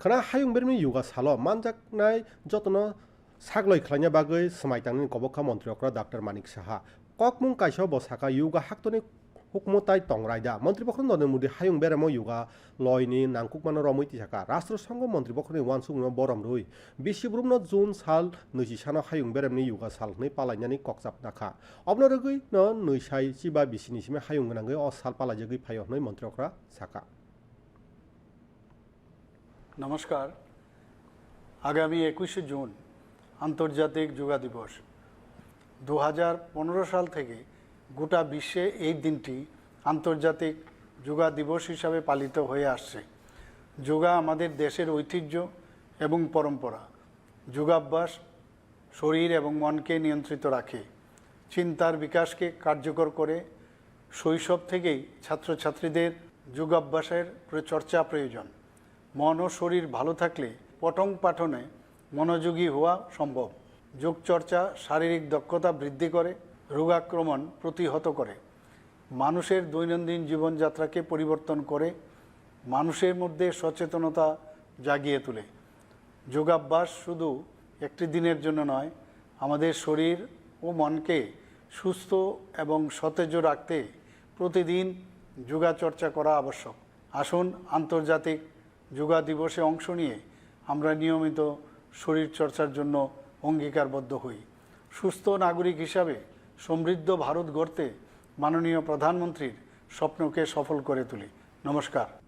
khana hayung bermi yoga salo manjaknai jotno sagloi khlanya bagoi smaitangni kobokha mantri okra dr manik saha kokmung kaisa bo saka yoga haktoni হুকমতাই টংরাইদা মন্ত্রীপক্ষ নরেন্দ্র মোদী হায়ুং বেরামো ইয়োগা লয়নি নাংকুকমানো রমৈতি থাকা রাষ্ট্র সংঘ মন্ত্রীপক্ষনি ওয়ানসুং বরম রুই বিশ্বব্রহ্ম জুন সাল নৈজি সানো হায়ুং বেরামনি ইয়োগা সাল नै পালাইনানি ককজাব নাখা অবনো রগৈ ন নৈসাই চিবা বিসিনি সিমে হায়ুং গোনাঙ্গৈ অ সাল পালাইজগৈ ফাইয় नै মন্ত্রীকরা সাকা নমস্কার। আগামী একুশে জুন আন্তর্জাতিক যোগা দিবস। দু হাজার পনেরো সাল থেকে গোটা বিশ্বে এই দিনটি আন্তর্জাতিক যোগা দিবস হিসাবে পালিত হয়ে আসছে। যোগা আমাদের দেশের ঐতিহ্য এবং পরম্পরা। যোগাভ্যাস শরীর এবং মনকে নিয়ন্ত্রিত রাখে। চিন্তার বিকাশকে কার্যকর করে শৈশব থেকেই ছাত্রছাত্রীদের যোগাভ্যাসের চর্চা প্রয়োজন। মন ও শরীর ভালো থাকলে পঠন পাঠনে মনোযোগী হওয়া সম্ভব। যোগচর্চা শারীরিক দক্ষতা বৃদ্ধি করে, রোগাক্রমণ প্রতিহত করে। মানুষের দৈনন্দিন জীবনযাত্রাকে পরিবর্তন করে, মানুষের মধ্যে সচেতনতা জাগিয়ে তোলে। যোগাভ্যাস শুধু একটি দিনের জন্য নয়, আমাদের শরীর ও মনকে সুস্থ এবং সতেজ রাখতে প্রতিদিন যোগাচর্চা করা আবশ্যক। আসুন আন্তর্জাতিক যোগা দিবসে অংশ নিয়ে আমরা নিয়মিত শরীর চর্চার জন্য অঙ্গীকারবদ্ধ হই। সুস্থ নাগরিক হিসাবে সমৃদ্ধ ভারত গড়তে মাননীয় প্রধানমন্ত্রীর স্বপ্নকে সফল করে তুলি। নমস্কার।